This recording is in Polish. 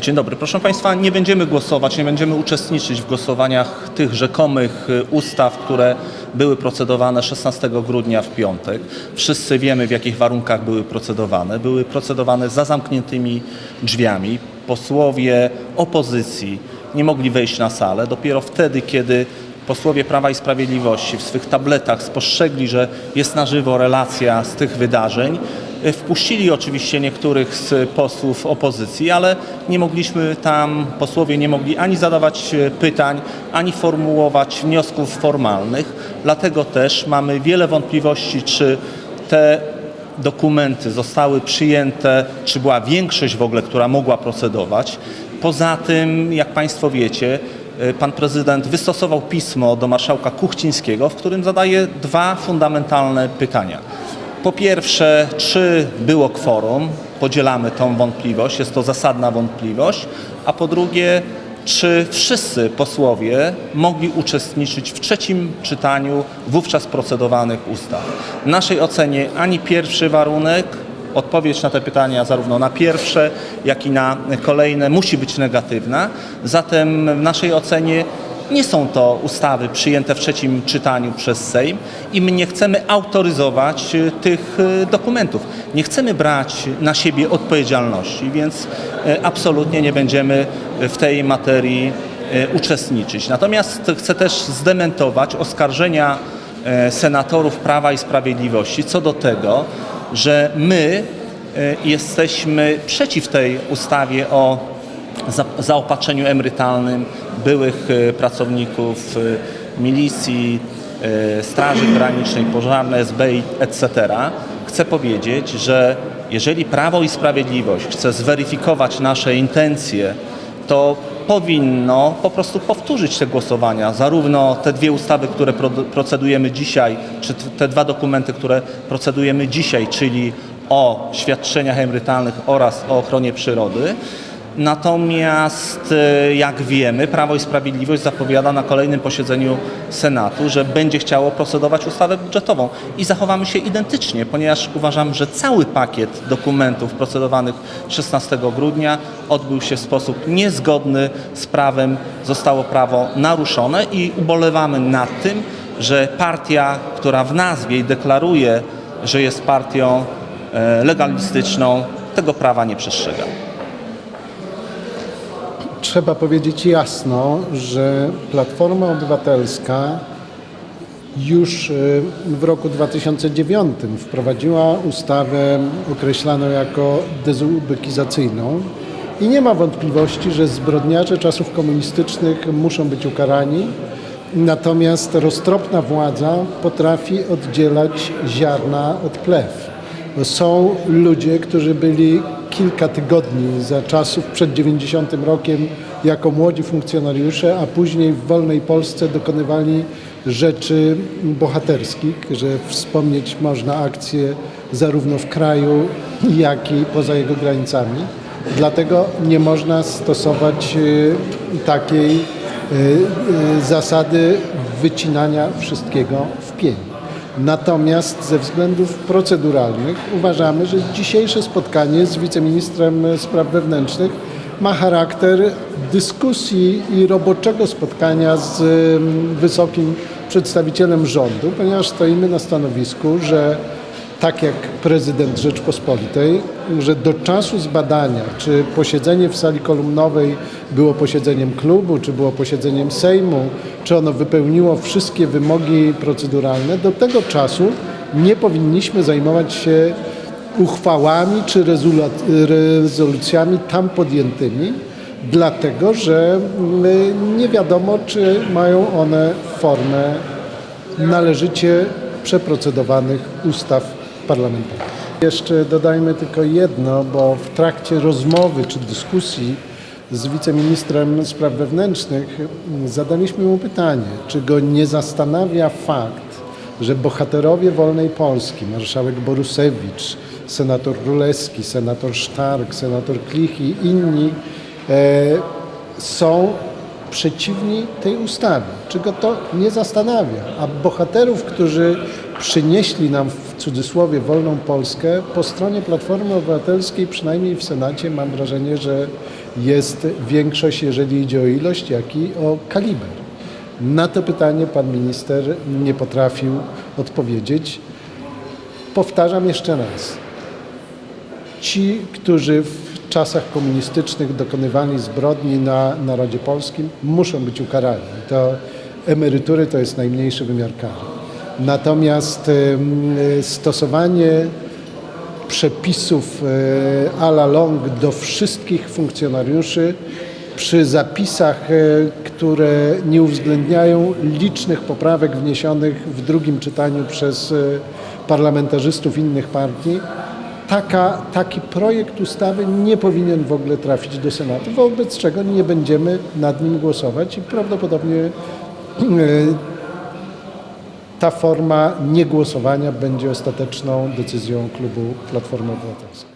Dzień dobry. Proszę Państwa, nie będziemy głosować, nie będziemy uczestniczyć w głosowaniach tych rzekomych y, ustaw, które były procedowane 16 grudnia w piątek. Wszyscy wiemy, w jakich warunkach były procedowane. Były procedowane za zamkniętymi drzwiami. Posłowie opozycji nie mogli wejść na salę. Dopiero wtedy, kiedy posłowie Prawa i Sprawiedliwości w swych tabletach spostrzegli, że jest na żywo relacja z tych wydarzeń, E, Wpuścili oczywiście niektórych z posłów opozycji, ale nie mogliśmy tam, posłowie nie mogli ani zadawać e, pytań, ani formułować wniosków formalnych. Dlatego też mamy wiele wątpliwości, czy te dokumenty zostały przyjęte, czy była większość w ogóle, która mogła procedować. Poza tym, jak Państwo wiecie, e, pan prezydent wystosował pismo do marszałka Kuchcińskiego, w którym zadaje dwa fundamentalne pytania. Po pierwsze, czy było kworum? Podzielamy tą wątpliwość, jest to zasadna wątpliwość. A po drugie, czy wszyscy posłowie mogli uczestniczyć w trzecim czytaniu wówczas procedowanych ustaw? W naszej ocenie ani pierwszy warunek, odpowiedź na te pytania, zarówno na pierwsze, jak i na kolejne, musi być negatywna. Zatem w naszej ocenie nie są to ustawy przyjęte w trzecim czytaniu przez Sejm i my nie chcemy autoryzować y, tych y, dokumentów. Nie chcemy brać na siebie odpowiedzialności, więc y, absolutnie nie będziemy w tej materii uczestniczyć. Natomiast chcę też zdementować oskarżenia senatorów Prawa i Sprawiedliwości co do tego, że my jesteśmy przeciw tej ustawie o za- zaopatrzeniu emerytalnym byłych e, pracowników e, milicji, e, Straży Granicznej, Pożarnej, SB, etc. Chcę powiedzieć, że jeżeli Prawo i Sprawiedliwość chce zweryfikować nasze intencje, to powinno po prostu powtórzyć te głosowania, zarówno te dwie ustawy, które pro- procedujemy dzisiaj, czy te dwa dokumenty, które procedujemy dzisiaj, czyli o świadczeniach emerytalnych oraz o ochronie przyrody. Natomiast e, jak wiemy, Prawo i Sprawiedliwość zapowiada na kolejnym posiedzeniu Senatu, że będzie chciało procedować ustawę budżetową i zachowamy się identycznie, ponieważ uważam, że cały pakiet dokumentów procedowanych 16 grudnia odbył się w sposób niezgodny z prawem, zostało prawo naruszone i ubolewamy nad tym, że partia, która w nazwie deklaruje, że jest partią e, legalistyczną, tego prawa nie przestrzega. Trzeba powiedzieć jasno, że Platforma Obywatelska już y, w roku 2009 wprowadziła ustawę określaną jako dezubekizacyjną i nie ma wątpliwości, że zbrodniarze czasów komunistycznych muszą być ukarani, natomiast roztropna władza potrafi oddzielać ziarna od plew. Są ludzie, którzy byli kilka tygodni za czasów przed 90 rokiem jako młodzi funkcjonariusze, a później w wolnej Polsce dokonywali rzeczy bohaterskich, że wspomnieć można akcje zarówno w kraju, jak i poza jego granicami. Dlatego nie można stosować y, takiej y, y, zasady wycinania wszystkiego w pień. Natomiast ze względów proceduralnych uważamy, że dzisiejsze spotkanie z wiceministrem spraw wewnętrznych ma charakter dyskusji i roboczego spotkania z ym, wysokim przedstawicielem rządu, ponieważ stoimy na stanowisku, że tak jak prezydent Rzeczpospolitej, że do czasu zbadania, czy posiedzenie w sali kolumnowej było posiedzeniem klubu, czy było posiedzeniem Sejmu, czy ono wypełniło wszystkie wymogi proceduralne, do tego czasu nie powinniśmy zajmować się uchwałami czy rezolucjami tam podjętymi, dlatego że nie wiadomo, czy mają one formę należycie przeprocedowanych ustaw Jeszcze dodajmy tylko jedno, bo w trakcie rozmowy czy dyskusji z wiceministrem spraw wewnętrznych zadaliśmy mu pytanie, czy go nie zastanawia fakt, że bohaterowie wolnej Polski, marszałek Borusewicz, senator Królewski, senator Sztark, senator Klich i inni e, są przeciwni tej ustawie. Czy go to nie zastanawia? A bohaterów, którzy przynieśli nam w cudzysłowie wolną Polskę, po stronie Platformy Obywatelskiej, przynajmniej w Senacie, mam wrażenie, że jest większość, jeżeli idzie o ilość, jak i o kaliber. Na to pytanie pan minister nie potrafił odpowiedzieć. Powtarzam jeszcze raz. Ci, którzy w czasach komunistycznych dokonywali zbrodni na narodzie polskim, muszą być ukarani. To emerytury to jest najmniejszy wymiar kary. Natomiast stosowanie przepisów e, a la long do wszystkich funkcjonariuszy przy zapisach, e, które nie uwzględniają licznych poprawek wniesionych w drugim czytaniu przez e, parlamentarzystów innych partii, taka, taki projekt ustawy nie powinien w ogóle trafić do Senatu, wobec czego nie będziemy nad nim głosować i prawdopodobnie ta forma niegłosowania będzie ostateczną decyzją klubu Platformy Obywatelskiej.